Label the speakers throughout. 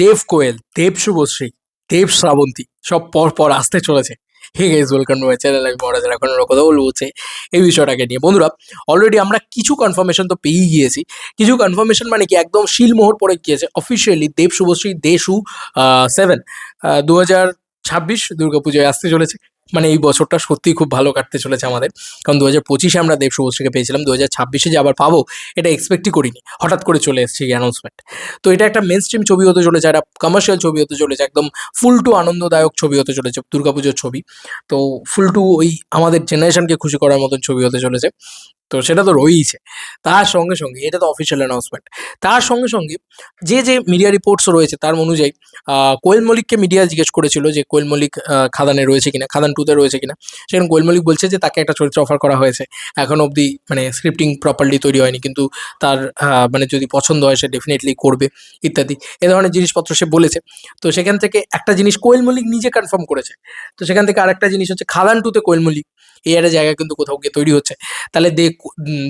Speaker 1: দেব কোয়েল, দেব শুভশ্রী, দেব শ্রাবন্তী, সব পর পর আসতে চলেছে। Hey guys welcome to my channel আমি বড় যারা কোনো কথা বলব হচ্ছে এই বিষয়টাকে নিয়ে। বন্ধুরা অলরেডি আমরা কিছু কনফার্মেশন তো পেয়েই গিয়েছি। কিছু কনফার্মেশন মানে কি, একদম শিলমোহর পরে গিয়েছে। অফিসিয়ালি দেব শুভশ্রী, দেশু সেভেন দু হাজার ছাব্বিশ দুর্গাপুজোয় আসতে চলেছে। মানে এই বছরটা সত্যি খুব ভালো কাটতে চলেছে আমাদের। কারণ দু হাজার পঁচিশে আমরা দেব শুভশ্রীকে পেয়েছিলাম দু হাজার ছাব্বিশে যে আবার পাবো, এটা এক্সপেক্টই করিনি। হঠাৎ করে চলে এসেছে এই অ্যানাউন্সমেন্ট তো এটা একটা মেন স্ট্রিম ছবি হতে চলেছে, একটা কমার্শিয়াল ছবি হতে চলেছে, একদম ফুল টু আনন্দদায়ক ছবি হতে চলেছে, দুর্গাপুজোর ছবি। তো ফুল টু ওই আমাদের জেনারেশনকে খুশি করার মতন ছবি হতে চলেছে। তো সেটা তো রয়েইছে। তার সঙ্গে সঙ্গে, এটা তো অফিসিয়াল অ্যানাউন্সমেন্ট তার সঙ্গে সঙ্গে যে যে মিডিয়া রিপোর্টস রয়েছে তার অনুযায়ী কোয়েল মলিককে মিডিয়া জিজ্ঞেস করেছিল যে, কোয়েল মলিক খাদানে রয়েছে কিনা, খাদান টুতে রয়েছে কিনা। সেখানে কোয়েল মলিক বলছে যে, তাকে একটা চরিত্র অফার করা হয়েছে। এখন অবধি মানে স্ক্রিপ্টিং প্রপারলি তৈরি হয়নি, কিন্তু তার মানে যদি পছন্দ হয়, সে ডেফিনেটলি করবে, ইত্যাদি। এ ধরনের জিনিসপত্র সে বলেছে। তো সেখান থেকে একটা জিনিস কোয়েল মল্লিক নিজে কনফার্ম করেছে। তো সেখান থেকে আরেকটা জিনিস হচ্ছে, খাদান টুতে কোয়েল মল্লিক, এই একটা জায়গা কিন্তু কোথাও গিয়ে তৈরি হচ্ছে। তাহলে দে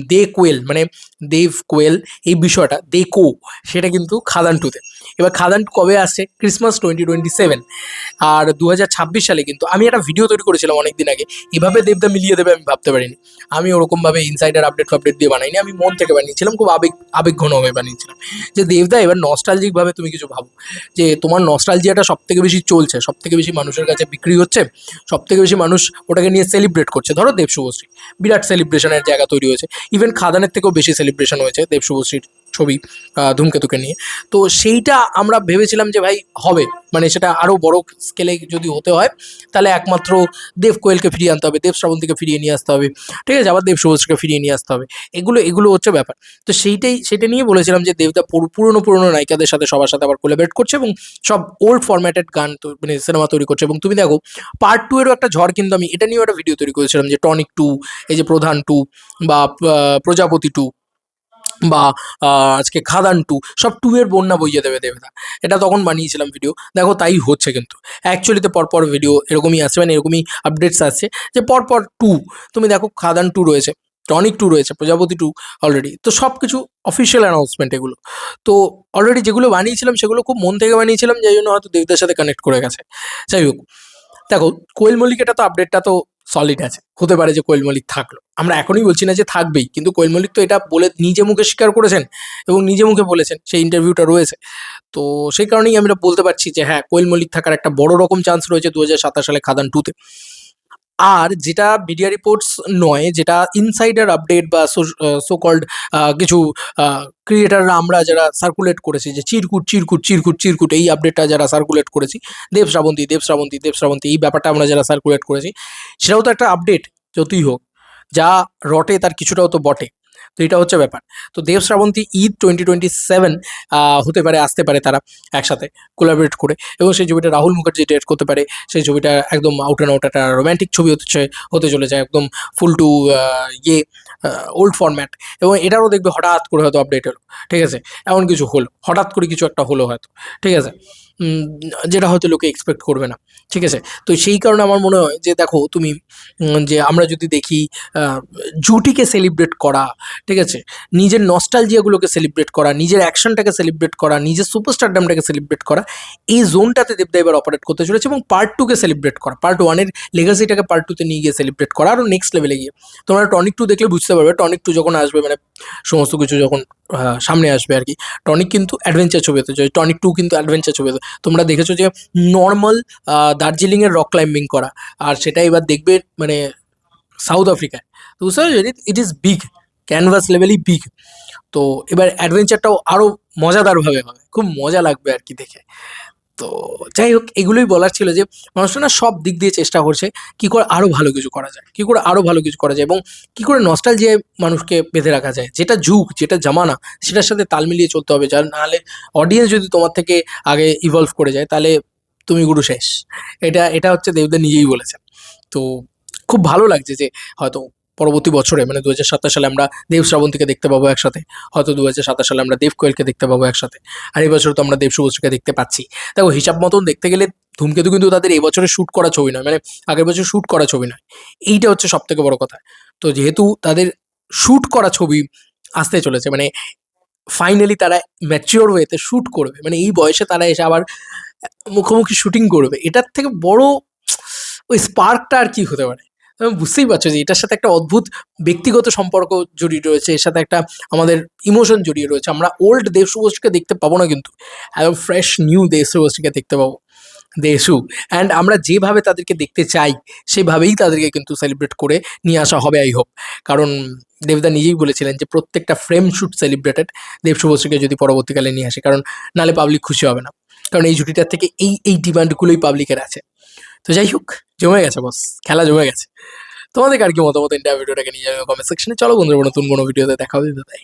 Speaker 1: দে কোয়েল মানে দেব কোয়েল এই বিষয়টা দে কো সেটা কিন্তু খাদান টুতে। এবার খাদান কবে আসছে ক্রিসমাস টোয়েন্টি টোয়েন্টি সেভেন আর দু হাজার ছাব্বিশ সালে কিন্তু আমি একটা ভিডিও তৈরি করেছিলাম অনেক দিন আগে। এভাবে দেবদা মিলিয়ে দেবে আমি ভাবতে পারিনি। আমি ওরকমভাবে ইনসাইডার আপডেট ফাপডেট দিয়ে বানাইনি। আমি মন থেকে বানিয়েছিলাম, খুব আবেগ, আবেগঘনভাবে বানিয়েছিলাম। যে দেবদা, এবার নস্টালজিকভাবে তুমি কিছু ভাবো। যে তোমার নস্টালজিয়াটা সব থেকে বেশি চলছে সব থেকে বেশি মানুষের কাছে বিক্রি হচ্ছে সব থেকে বেশি মানুষ ওটাকে নিয়ে সেলিব্রেট করছে। ধরো দেব শুভশ্রী। বিরাট সেলিব্রেশনের জায়গা তৈরি হয়েছে। ইভেন খাদানের থেকেও বেশি সেলিব্রেশন হয়েছে দেব শুভশ্রীর। ছবি ধূমকেতুকে নিয়ে। তো সেইটা আমরা ভেবেছিলাম যে, ভাই, হবে। মানে সেটা আরও বড় স্কেলে যদি হতে হয়, তাহলে একমাত্র দেব কোয়েলকে ফিরিয়ে আনতে হবে, দেব শ্রাবন্তীকে ফিরিয়ে নিয়ে আসতে হবে। ঠিক আছে? আবার দেব শুভশ্রীকে ফিরিয়ে নিয়ে আসতে হবে। এগুলো এগুলো হচ্ছে ব্যাপার। তো সেইটাই, সেটা নিয়ে বলেছিলাম যে, দেবদা পুরনো পুরনো নায়িকাদের সাথে, সবার সাথে আবার কোলাবরেট করছে এবং সব ওল্ড ফরম্যাটেড গান মানে সিনেমা তৈরি করছে। এবং তুমি দেখো পার্ট টু এরও একটা ঝড় কিন্তু আমি, এটা নিয়েও একটা ভিডিও তৈরি করেছিলাম যে টনিক টু এই যে প্রধান টু বা প্রজাপতি টু বা আজকে খাদান টু সব টু এর বন্যা বইয়ে দেবে দেবদা এটা তখন বানিয়েছিলাম ভিডিও দেখো তাই হচ্ছে কিন্তু। অ্যাকচুয়ালিতে পরপর ভিডিও এরকমই আসছে মানে এরকমই আপডেটস আসছে যে পরপর টু তুমি দেখো খাদান টু রয়েছে, টনিক টু রয়েছে, প্রজাপতি টু অলরেডি তো সব কিছু অফিসিয়াল অ্যানাউন্সমেন্ট এগুলো। তো অলরেডি যেগুলো বানিয়েছিলাম সেগুলো খুব মন থেকে বানিয়েছিলাম, যাই জন্য হয়তো দেবদার সাথে কানেক্ট করে গেছে। যাই হোক, দেখো কোয়েল মল্লিক, এটা তো আপডেটটা তো সলিড আছে। হতে পারে যে কোয়েল মল্লিক থাকল। আমরা এখনই বলছি না যে থাকবেই, কিন্তু কোয়েল মল্লিক তো এটা বলে নিজে মুখে স্বীকার করেছেন এবং নিজে মুখে বলেছেন, সেই ইন্টারভিউটা রয়েছে। তো সেই কারণেই আমরা বলতে পারছি যে হ্যাঁ কোয়েল মল্লিক থাকার একটা বড় রকম চান্স রয়েছে দু সালে খাদান টুতে আর যেটা মিডিয়া রিপোর্টস নয়, যেটা ইনসাইডার আপডেট বা সো কল্ড কিছু ক্রিয়েটাররা আমরা যারা সার্কুলেট করেছি যে চিরকুট চিরকুট চিরকুট চিরকুট, এই আপডেটটা যারা সার্কুলেট করেছি, দেব শ্রাবন্তী দেব শ্রাবন্তী দেব শ্রাবন্তী, এই ব্যাপারটা আমরা যারা সার্কুলেট করেছি, সেটাও তো একটা আপডেট যতই হোক, যা রটে তার কিছুটাও তো বটে। তো এটা হচ্ছে ব্যাপার। তো Dev Srabanti Eid twenty twenty seven হতে পারে, আসতে পারে তারা একসাথে কোলাবরেট করে এবং সেই ছবিটা রাহুল মুখার্জি ডিরেক্ট করতে পারে। সেই ছবিটা একদম আউট অ্যান্ড আউট একটা রোম্যান্টিক ছবি হতে চে- হতে চলেছে একদম ফুল টু ইয়ে ওল্ড ফরম্যাট এবং এটারও দেখবে হঠাৎ করে হয়তো আপডেট হলো, ঠিক আছে? এমন কিছু হলো, হঠাৎ করে কিছু একটা হলো হয়তো, ঠিক আছে? যেটা হয়তো লোকে এক্সপেক্ট করবে না। ঠিক আছে? তো সেই কারণে আমার মনে হয় যে, দেখো, তুমি যে আমরা যদি দেখি জুটিকে সেলিব্রেট করা, ঠিক আছে? নিজের নস্টালজিয়াগুলোকে সেলিব্রেট করা, নিজের অ্যাকশনটাকে সেলিব্রেট করা, নিজের সুপারস্টারডামটাকে সেলিব্রেট করা, এই জোনটাতে দেবদা এবার অপারেট করতে চলেছে এবং পার্ট টুকে সেলিব্রেট করা। পার্ট ওয়ানের লেগাসিটাকে পার্ট টুতে নিয়ে গিয়ে সেলিব্রেট করা। আরও নেক্সট লেভেলে গিয়ে। তোমরা টনিক টু দেখলে বুঝতে পারবে। টনিক টু যখন আসবে মানে সমস্ত কিছু যখন সামনে আসবে আর কি। টনিক কিন্তু অ্যাডভেঞ্চার ছবি হতে চাই টনিক টু কিন্তু অ্যাডভেঞ্চার ছবি হতে তোমরা দেখেছ যে নর্মাল দার্জিলিংয়ের রক ক্লাইম্বিং করা। আর সেটা এবার দেখবে মানে সাউথ আফ্রিকায় তো পারছ? ইট ইজ বিগ ক্যানভাস লেভেলই বিগ তো এবার অ্যাডভেঞ্চারটাও আরও মজাদারভাবে হবে। খুব মজা লাগবে আর কি দেখে। তো যাই হোক, এগুলোই বলার ছিল যে মানুষটা না সব দিক দিয়ে চেষ্টা করছে কি করে আরও ভালো কিছু করা যায়, কি করে আরও ভালো কিছু করা যায় এবং কি করে নস্টালজিয়ে মানুষকে বেঁধে রাখা যায়। যেটা যুগ, যেটা জামানা, সেটার সাথে তাল মিলিয়ে চলতে হবে। যার নাহলে অডিয়েন্স যদি তোমার থেকে আগে ইভলভ করে যায়, তাহলে তুমি গুরু শেষ। এটা এটা হচ্ছে দেবদা নিজেই বলেছেন। তো খুব ভালো লাগছে যে হয়তো পরবর্তী বছরে মানে দু হাজার সাতাশ সালে আমরা দেব শ্রাবন্তীকে দেখতে পাবো একসাথে। হয়তো দু হাজার সাতাশ সালে আমরা দেব কোয়েলকে দেখতে পাবো একসাথে। আর এই বছর তো আমরা দেব শুভশ্রীকে দেখতে পাচ্ছি। দেখো, হিসাব মতন দেখতে গেলে ধূমকেতু কিন্তু তাদের এই বছরে শ্যুট করা ছবি নয় মানে আগের বছর শ্যুট করা ছবি নয়। এইটা হচ্ছে সব থেকে বড় কথা। তো যেহেতু তাদের শ্যুট করা ছবি আসতে চলেছে মানে ফাইনালি তারা ম্যাচিওর ওয়েতে শ্যুট করবে মানে এই বয়সে তারা এসে আবার মুখোমুখি শুটিং করবে, এটার থেকে বড় ওই স্পার্কটা আর কি হতে পারে? বুঝতেই পারছ যে এটার সাথে একটা অদ্ভুত ব্যক্তিগত সম্পর্ক জড়িয়ে রয়েছে, এর সাথে একটা আমাদের ইমোশন জড়িয়ে রয়েছে। আমরা ওল্ড দেব দেখতে পাবো না কিন্তু একদম ফ্রেশ নিউ দেব দেখতে পাবো, দেশু। অ্যান্ড আমরা যেভাবে তাদেরকে দেখতে চাই, সেভাবেই তাদেরকে কিন্তু সেলিব্রেট করে নিয়ে আসা হবে আই হোপ কারণ দেবদা নিজেই বলেছিলেন যে প্রত্যেকটা ফ্রেম শুট সেলিব্রেটেড দেব যদি পরবর্তীকালে নিয়ে আসে, কারণ নালে পাবলিক খুশি হবে না। কারণ এই জুটিটার থেকে এই এই ডিমান্ডগুলোই পাবলিকের আছে। তো যাই হোক জমে গেছে বস খেলা জমে গেছে। তোমাদের আর কি মতামত? ইন্টার ভিডিওটাকে নিয়ে যাবে কমেন্ট সেকশনে চলো বন্ধুরা, নতুন কোনো ভিডিওতে দেখা হবে তাই